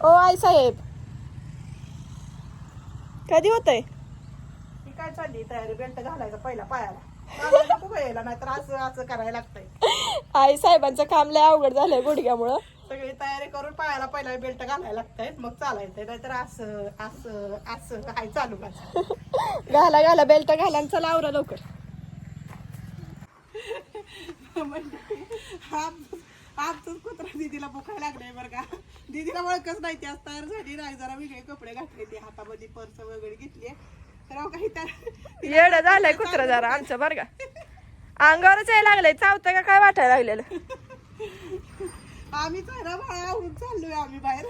ओ आई साहेब. कधी होतंय? ती काय चालली? तयारी बेल्ट घालायचा पहिला पायाला. घालायला नको यायला नाहीतर असं असं करायला लागतंय. आई साहेबांचं काम लय अवघड झालंय गुडघ्यामुळं. सगळी तयारी करून पायाला पहिला बेल्ट घालायला लागतंय मग चालायचंय नाहीतर असं असं असं काय चालू माझं. घाला घाला बेल्ट घाला आणि चला आवरा लवकर. आमचंच कुत्रा दिदीला बुखायला लागलंय बरं का. दिदीला ओळखच नाही ती आज तयार झाली नाही. जरा वेगळे कपडे घातले ते हातामध्ये पर्स वगैरे घेतली तर अहो काही तर येड झालंय कुत्र जरा आमचं बरं का. अंगावरच यायला लागलंय. चावतं का काय वाटायला लागलेलं? आम्ही चेहरा बाळा आवडून चाललोय आम्ही बाहेर.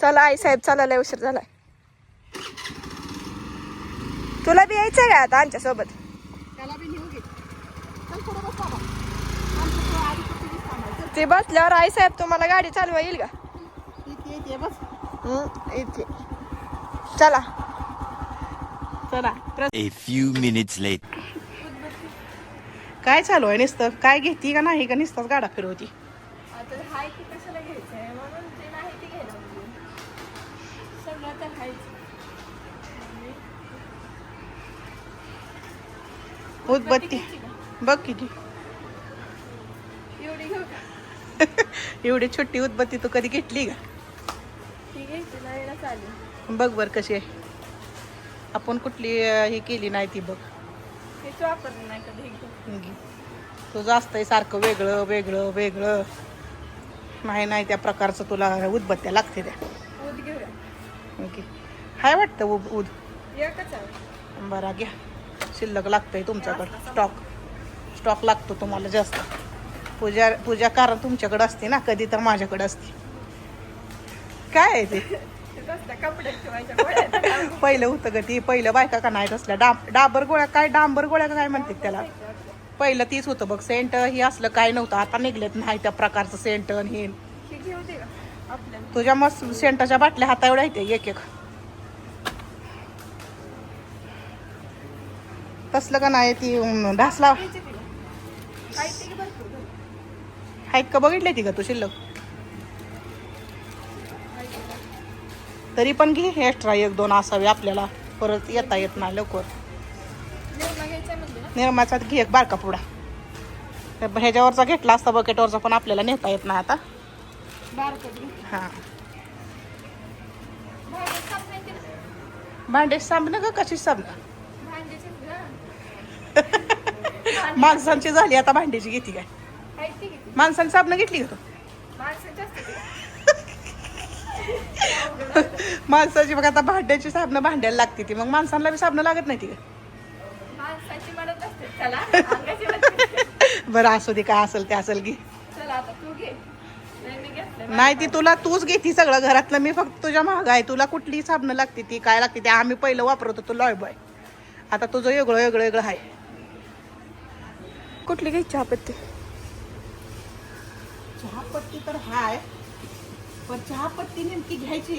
चला आई साहेब चला लय उशीर झालाय. तुला बी यायचंय का आता आमच्यासोबत त्याला बी नेऊ घे चल बस बाबा आमचं तो आधी कुठे दिसणार चल ते बसल्यावर आई साहेब तुम्हाला गाडी चालवा येईल का? इथे येते बस. हम्म, इथे. चला. चला. A few minutes later. काय चालू आहे नुसतं? काय घेती का नाही का नुसताच गाडा फिरवती? आता हाय की कशाला घ्यायचंय? म्हणून ते नाही ते घ्यायला सगळं तर हायच. उदबत्ती. बघ किती एवढी घेऊ का एवढी छोटी उदबत्ती तू कधी घेतली का? बघ बर कशी आहे. आपण कुठली ही केली नाही ती बघ. तुझं असतंय सारखं वेगळं वेगळं वेगळं. नाही नाही त्या प्रकारचं तुला उदबत्त्या लागते त्या. ओके. हाय वाटतं उद. उद बरा घ्या. शिल्लक लागतंय तुमच्याकडं. स्टॉक. स्टॉक लागतो तुम्हाला जास्त. पूजा पूजा कारण तुमच्याकडे असते ना कधी तर माझ्याकडे असते. काय आहे ते? पहिलं होतं ग ती पहिलं बायका का नाही तसल्या डाब डांबर गोळ्या काय डांबर गोळ्या काय म्हणतात त्याला? पहिलं तीच होतं बघ सेंट हे असलं काय नव्हतं आता निघलेत नाही त्या प्रकारचं सेंट आणि हे. तुझ्या मस्त सेंटाच्या बाटल्या हाता एवढ्या येते एक एक तसलं का नाही ती ढासला घ्यायची तिला काय ते की भरपूर घरी. आहेत का बघितले ती का तू शिल्लक. तरी पण घे एक्स्ट्रा एक दोन असावे आपल्याला. परत येता येत नाही लवकर. ना? निर्माचा घे एक बारका पुडा ह्याच्यावरचा घेतला असता बकेटवरचा पण आपल्याला नेता येत नाही आता. हां. भांडे साबणं का कशी साबणं? घ्या. माणसांची झाली आता भांड्याची घेते काय? माणसांची साबणं घेतली का तू. माणसाची बघ आता भांड्याची साबणं भांड्याला लागते ती. मग माणसांना बी साबणं लागत नाही ती का? बरं असू दे काय असेल ते असेल की नाही ती तुला तूच घेती सगळं घरातलं. मी फक्त तुझ्या महाग आहे. तुला कुठली साबणं लागते ती काय लागते ते आम्ही पहिलं वापरत होतो लॉय बॉय. आता तुझं वेगळं वेगळं वेगळं आहे. कुठली घ्यायची चहापत्ती चहापत्ती तर हाय पण चहापत्ती नेमकी घ्यायची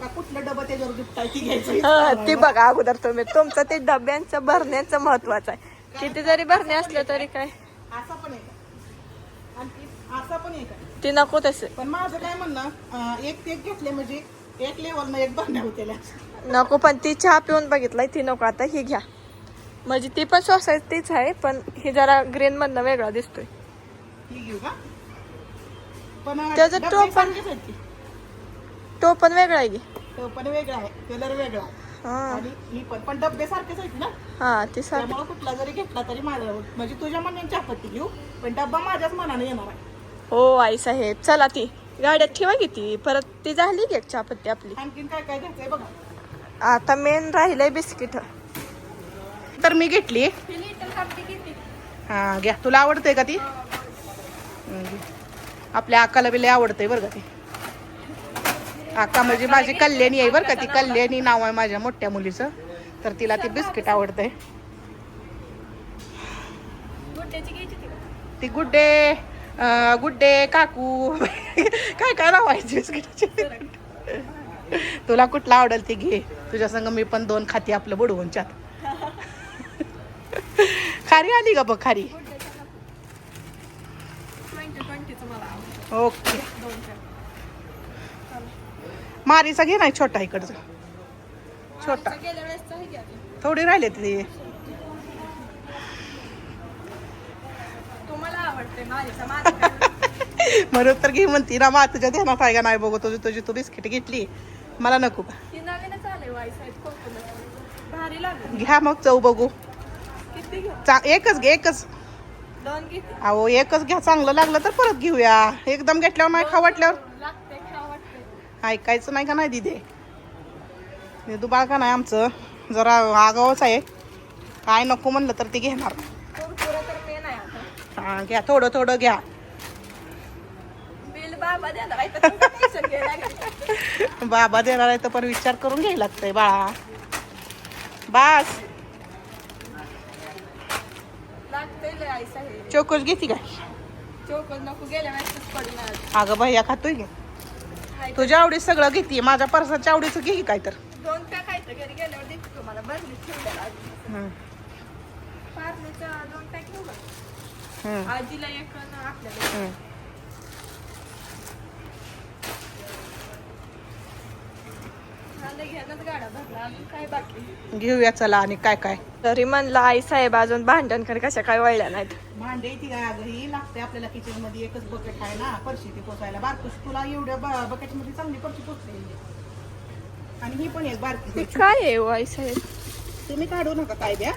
का कुठलं डबं त्याच्यावर दुपटायची घ्यायची? ती बघा अगोदर तुम्ही. तुमचं ते डब्यांचं भरण्याचं महत्वाचं आहे. किती जरी भरणे असले तरी काय? असा पण आहे का? आणखी असा पण आहे का? ती नको तसे. पण माझं काय म्हणणं अं, एक ते एक घेतले म्हणजे एक लेवलनं एक नको पण ती चहा पिऊन बघितलाय ती नको. आता ही घ्या. म्हणजे ती पण सोसायटीच आहे पण ही जरा ग्रीन मधनं वेगळा दिसतोय. ही घेऊ का? पण त्याचं डबे पण- सारखेच आहेत की. तो पण वेगळा आहे की. तो पण वेगळा आहे कलर वेगळा आहे. हा. आणि ही पण पण सारखेच आहेत ना. हा ती सार त्यामुळे कुठला जरी घेतला तरी माझ्या म्हणजे तुझ्या मनाने चहापत्ती घेऊ पण डब्बा माझ्याच मनाने येणार आहे. हो आई साहेब. चला ती गाड्यात ठेवा की ती. परत ती झाली की एक चहापत्ती आपली. आणखीन काय काय घ्यायचंय बघा. आता मेन राहिलंय बिस्किट तर मी घेतली. हा घ्या. तुला आवडते का ती? हं, घे. आपल्या अक्काला बी लय आवडतंय बरं का ती. अक्का म्हणजे माझी कल्याणी आहे बरं का ती कल्याणी नाव आहे माझ्या मोठ्या मुलीचं. तर तिला ती बिस्किट आवडतंय. ती गुड्डे गुड्डे काकू. काय काय नाव आहे बिस्किटाचे? तुला कुठला आवडेल ते घे. तुझ्या संग मी पण दोन खाती आपलं बुडवून चात खारी आली का बघ खारी? ओके. मारीचा घे नाही छोटा इकडचा. छोटा. थोडी राहिले ते. म्हणून तर घे म्हणती ना मा तुझ्या ध्यानात आहे का नाही बघू? तुझी तुझी तू बिस्किट घेतली. मला नको ही घ्या मग चव बघू. एकच घे एकच. अहो एकच घ्या चांगलं लागलं तर परत घेऊया. एकदम घेतल्यावर नाही खा वाटल्यावर. ऐकायचं नाही का नाही दिदे? निदू बाळ का नाही आमचं? जरा आगावच आहे. काय नको म्हणलं तर ते घेणार. हा घ्या थोडं थोडं घ्या. बाबा देणार आहे तर पण विचार करून घ्यायला लागतंय बाळा. बास लागते लय चोकोच घेते काय चोकल नको गेल्या वेळेस पडणार. अगं भैया खातोय घे हाय. तुझ्या आवडीत सगळं घेते माझ्या परसाच्या आवडीचं घे की काय तर दोन पॅक आहेत घरी गेल्यावर देते तुम्हाला बदली ठेवलेला आधी हम्म, पार्लेचा दोन पॅक घेऊ का? हम्म, आजीला एक आणि आपल्याला एक. हम्म. झालं घेणंच गाडा भरला अजून काय बाकी? घेऊया चला आणि काय काय. तरी म्हणलं आई साहेब अजून भांडण कर कशा काय वळल्या नाहीत. भांडे ती ही लागते आपल्याला किचनमध्ये एकच बकेट आहे ना फरशी ती पोचायला बारकुश तुला एवढ्या बकेटमध्ये चांगली फरशी पोचते आणि ही पण एक बारकी. काय आहे हो आई साहेब तुम्ही काढू नका काय द्या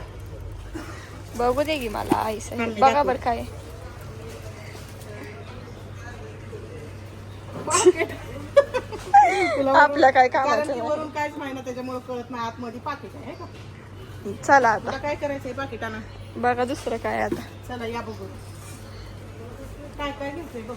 बघू दे की मला आई साहेब बघा. बरं काय आहे. तुला आपलं काय कामाचं. वरून काहीच ना त्याच्यामुळे कळत नाही आतमध्ये पाकिट आहे का चला आता. काय करायचंय? पाकिटानं बघा दुसरं काय आता. चला या बघू. काय काय घ्यायचंय बघ.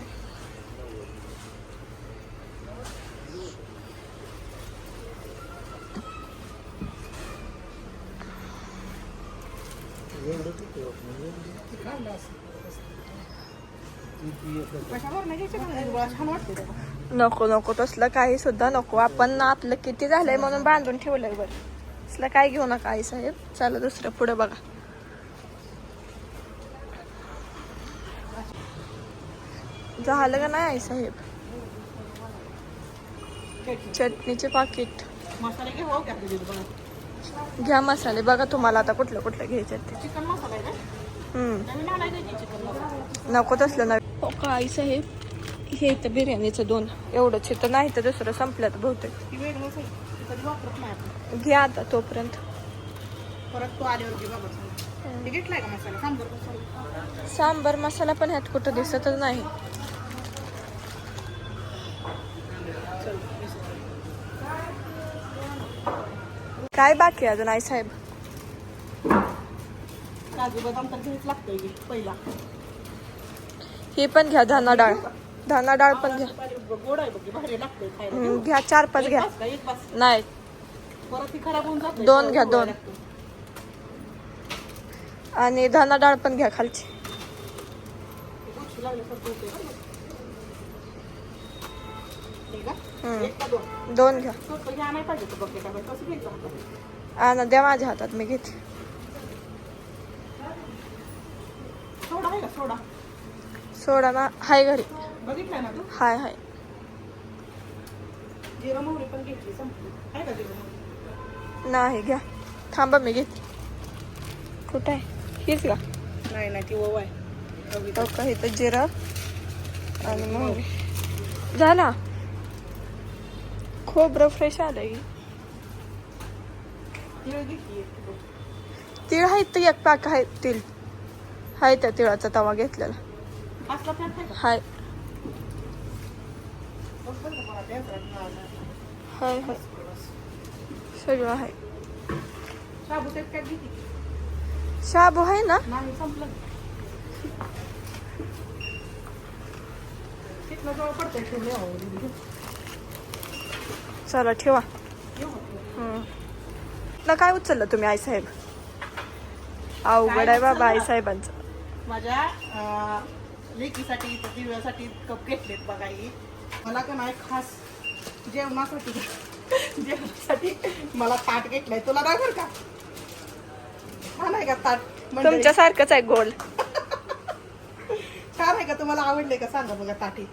नको नको तसलं काही सुद्धा नको. आपण आपलं किती झालंय म्हणून बांधून ठेवलंय बरं. तसलं काय घेऊ नका आई साहेब. चला दुसरं पुढे बघा. झालं का नाही आई साहेब? चटणीचे पाकिट. हो घ्या मसाले. बघा तुम्हाला आता कुठलं कुठलं घ्यायचं ते. नको तसलं नाही हो का आई साहेब? हे तर बिर्याणीचं दोन. एवढंच इथं नाही तर दुसरं संपलं तर बहुतेक. कधी वापरत नाही आपण. घ्या आता तोपर्यंत. परत तू आल्यावर घे बाबा सांग. ते घेतलाय का मसाला? सांबर मसाला. सांबर मसाला पण ह्यात कुठं दिसतच नाही. काय बाकी आहे अजून आई साहेब? काजू बदाम तर घ्यायच लागतंय की पहिला. ही पण घ्या धाना डाळ. धाना डाळ पण घ्या. घ्या चार पाच घ्या. नाही. दोन घ्या, दोन. आणि धाना डाळ पण घ्या खालची. दोन घ्या? आणा द्या माझ्या हातात मी घेते. सोडा ना हाय घरी. बघितलाय ना तू? हाय हाय. जिरा मोहरी पण घेतली संपली. आहे का जिरा मोहरी? नाही घ्या. थांबा मी घेते. कुठं आहे? हीच का? नाही नाही ती ओव आहे. हो का? इथं जिरं आणि मोहरी. झाला खोबरं फ्रेश किलो. तीळ आहेत तर एक पाक आहे तीळ. हाय त्या तिळाचा तवा घेतलेला. आहे का? हाय बघ बरं का मला त्याच राहत. हाय हाय. सगळं आहे. शाबू आहे ना. चला ठेवा. ना काय उचललं तुम्ही आई साहेब? अवघड आहे बाबा आई साहेबांचं. माझ्या लेकीसाठी दिव्यासाठी कप घेतलेत बघा मला का नाही खास जेवणासाठी. जेवणासाठी मला ताट घेतलंय. तुला नाही बरं का? छान आहे का ताट? तुमच्यासारखंच आहे गोल. छान आहे का? तुम्हाला आवडले का? सांगा बघा ताटी.